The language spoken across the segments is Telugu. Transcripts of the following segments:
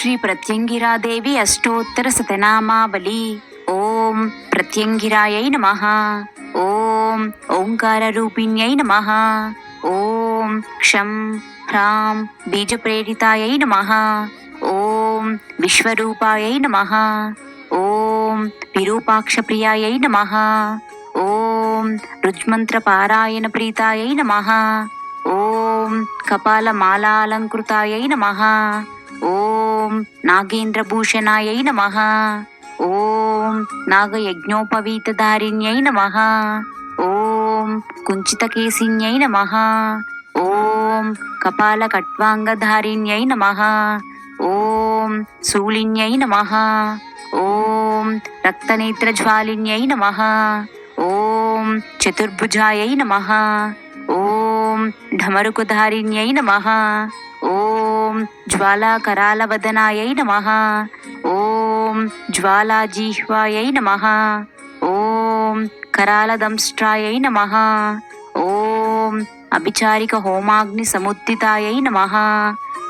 శ్రీ ప్రత్యంగిరాదేవి అష్టోత్తర శతనామావళి ఓం ప్రత్యంగిరాయై నమ. ఓం ఓంకార రూపిణ్యై నమ. ఓం క్షం హ్రాం బీజప్రేరితాయై నమ. ఓం విశ్వరూపాయై నమ. ఓం విరూపాక్షప్రియాయై నమ. ఓం రుజ్మంత్రపారాయణ ప్రీతాయై నమ. ఓం కపాలమాలాలంకృతాయై నమ. ఓం ఓం నాగేంద్రభూషణాయై నమ. ఓం నాగయజ్ఞోపవీతధారిణ్యై నమ. ఓం కుంచితకేసిన్యై నమ. ఓం కపాలకట్వాంగధారిణ్యై నమ. ఓం శూలిన్యై నమ. ఓం రక్తనేత్రజ్వాలిన్యై నమ. ఓం చతుర్భుజాయై నమ. ఓం ఢమరుకుధారిణ్యై నమ. జ్వాలాకరాలవదనాయై నమ. ఓం జ్వాలాజిహ్వాయై నమ. ఓం కరాలదంష్ట్రాయై నమ. ఓం అభిచారిక హోమాగ్ని సముద్దితాయై నమ.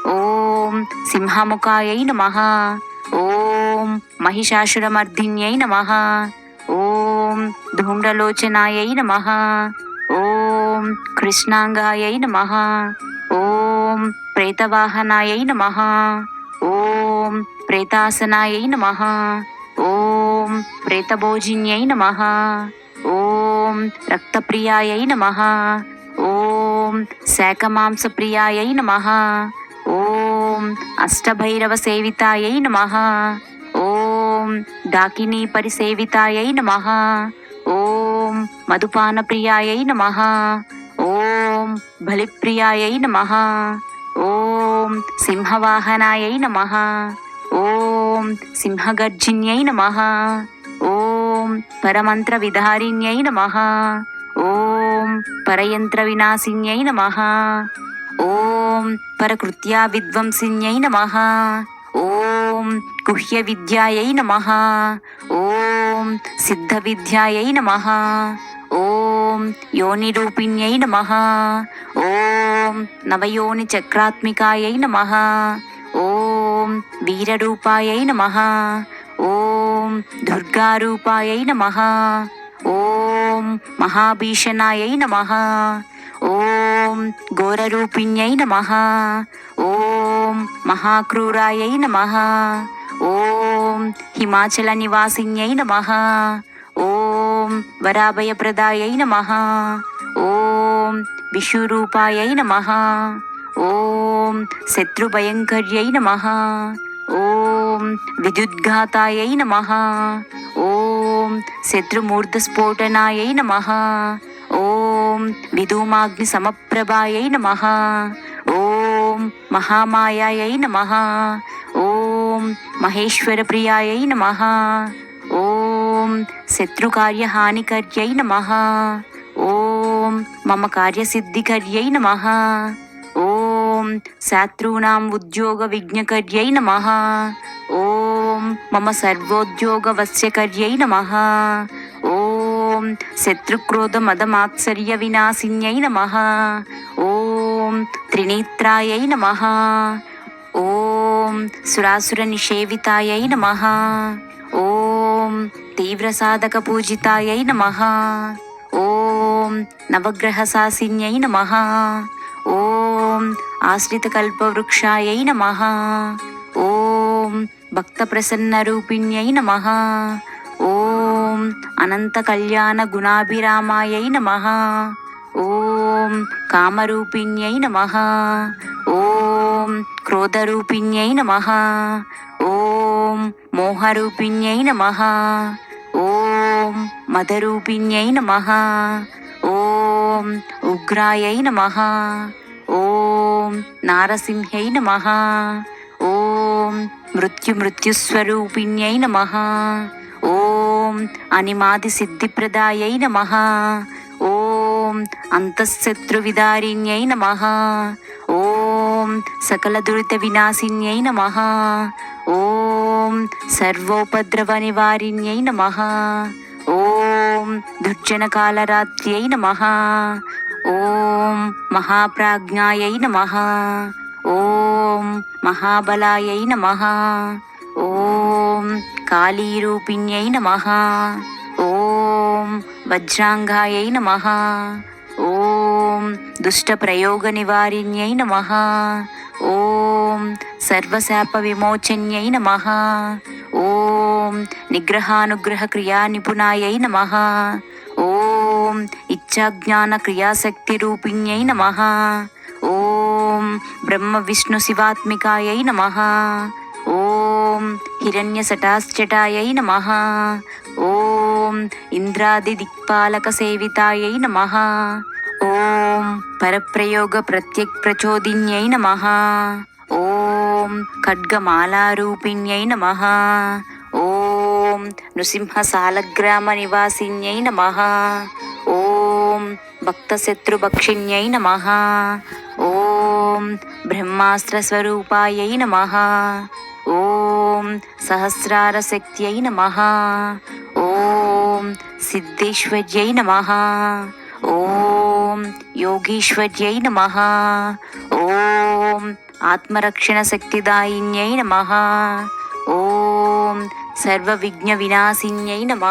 ఓం సింహముఖాయై నమ. ఓం మహిషాసురమర్దిన్యై నమ. ఓం ధూమ్రలోచనాయై నమ. ఓం కృష్ణాంగాయై నమ. ఓం ప్రేతవాహనాయ నమ. ఓం ప్రేతాసనాయ నమ. ఓం ప్రేతభోజిన్యై నమ. ఓం రక్తప్రియాయ నమ. ఓం శాఖమాంసప్రియాయ నమ. ఓం అష్టభైరవ సేవితాయై నమ. ఓం డాకినీ పరిసేవితాయై నమ. ఓం మధుపానప్రియాయై నమ. ఓం బలిప్రియాయై నమ. ఓం సింహవాహనాయై నమ. ఓం సింహగర్జిన్యై నమ. ఓం పరమంత్ర విధారిణ్యై నమ. ఓం పరయంత్ర వినాశిన్యై నమ. ఓం పరకృత్యా విద్వంసిన్యై నమ. ఓం గుహ్య విద్యాయై నమ. ఓం సిద్ధ విద్యాయై నమ. ఓం యోనిరూపిణ్యై నమ. ఓం నవయోని చక్రాత్మికాయై నమ. ఓం వీరరూపాయై నమ. ఓం దుర్గారూపాయై నమ. ఓం మహాభీషణాయై నమ. ఓం ఘోరరూపిణ్యై నమ. ఓం మహాక్రూరాయై నమ. ఓం హిమాచల నివాసిన్యై నమ. ఓం వరాభయప్రదాయై నమ. ఓం విషురూపాయై నమ. ఓం శత్రుభయంకర్యై నమ. ఓం విద్యుద్ఘాతాయై నమ. ఓం శత్రుమూర్ధస్ఫోటనాయై నమ. ఓం విధూమాగ్ని సమప్రభాయై నమ. ఓం మహామాయాయై నమ. ఓం మహేశ్వర ప్రియాయై నమ. శత్రుకార్యహానికర్యై నమ. ఓం మమ కార్యసిద్ధికర్యై నమ. ఓం శాత్రూణాం ఉద్యోగ విఘ్నకర్యై నమ. ఓం మమ సర్వోద్యోగవశ్యకర్యై నమ. ఓం శత్రుక్రోధ మదమాత్సర్య వినాశిన్యై నమ. ఓం త్రినేత్రాయై నమ. ఓం సురాసుర నిషేవితాయై నమ. ఓం తీవ్రసాధక పూజితాయై నమ. ఓం నవగ్రహశాసిన్యై నమ. ఓం ఆశ్రితకల్పవృక్షాయై నమ. ఓం భక్తప్రసన్నరూపిణ్యై నమ. ఓం అనంతకళ్యాణ గుణాభిరామాయై నమ. ఓం కామరూపిణ్యై నమ. ఓం క్రోధరూపిణ్యై నమ. ఓం మోహరూపిణ్యై నమ. ఓం మదరూపిణ్యై నమ. ఓం ఉగ్రాయై నమ. ఓం నారసింహ్యై నమ. ఓం మృత్యుమృత్యుస్వరూపిణ్యై నమ. ఓం అనిమాది సిద్ధిప్రదాయై నమ. ఓం అంతఃశత్రువిదారిణ్యై నమ. ఓం సకల దురిత వినాశిన్యై నమ. ఓం ఓం సర్వోపద్రవ నివారిణ్యై నమ. ఓం దుర్జనకాలరాత్ర్యై నమ. ఓం మహాప్రాజ్ఞాయై నమ. ఓం మహాబలాయై నమ. ఓం కాళీరూపిణ్యై నమ. ఓం వజ్రాంగాయై నమ. ఓం దుష్టప్రయోగ నివారిణ్యై నమ. ఓం సర్వశాప విమోచన్యై నమ. ఓం నిగ్రహానుగ్రహ క్రియా నిపుణాయై నమ. ఓం ఇచ్ఛాజ్ఞాన క్రియాశక్తి రూపిణ్యై నమ. ఓం బ్రహ్మ విష్ణు శివాత్మికాయై నమ. ఓం హిరణ్య సటాశ్చటాయై నమ. ఓం ఇంద్రాది దిక్పాలక సేవితాయై నమ. ఓం పరప్రయోగ ప్రత్యక్ ప్రచోదిన్యై నమ. ఓం ఖడ్గమాలారూపిణ్యై నమ. ఓం నృసింహ సాలగ్రామ నివాసిన్యై నమ. ఓం భక్తశత్రుభక్షిణ్యై నమ. ఓం బ్రహ్మాస్త్రస్వరూపాయై నమ. ఓం సహస్రారశక్త్యై నమ. ఓం సిద్ధేశ్వర్యై నమ. ఓం ఓం యోగీశ్వర్యై నమ. ఓం ఆత్మరక్షణ శక్తిదాయిన్యై నమ. ఓం సర్వవిఘ్న వినాశిన్యై నమ.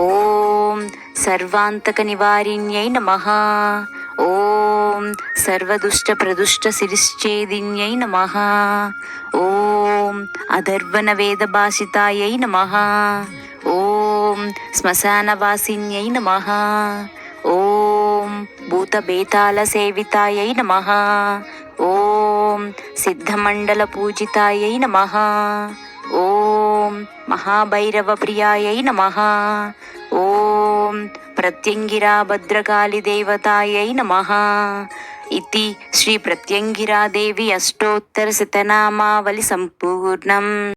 ఓం సర్వాంతక నివారిణ్యై నమ. ఓం సర్వదుష్ట ప్రదుష్ట శిరిశ్చేదిన్యై నమ. ఓం అధర్వణ వేద భాషితాయై నమ. ఓం శ్మశానవాసిన్యై నమ. ఓం భూతబేతాళ సేవితాయై నమ. ఓం సిద్ధమండల పూజితాయై నమ. ఓం మహాభైరవ ప్రియాయై నమ. ఓం ప్రత్యంగిరా భద్రకాళి దేవతాయై నమ. ఇది శ్రీ ప్రత్యంగిరాదేవి అష్టోత్తర శతనామావళి సంపూర్ణం.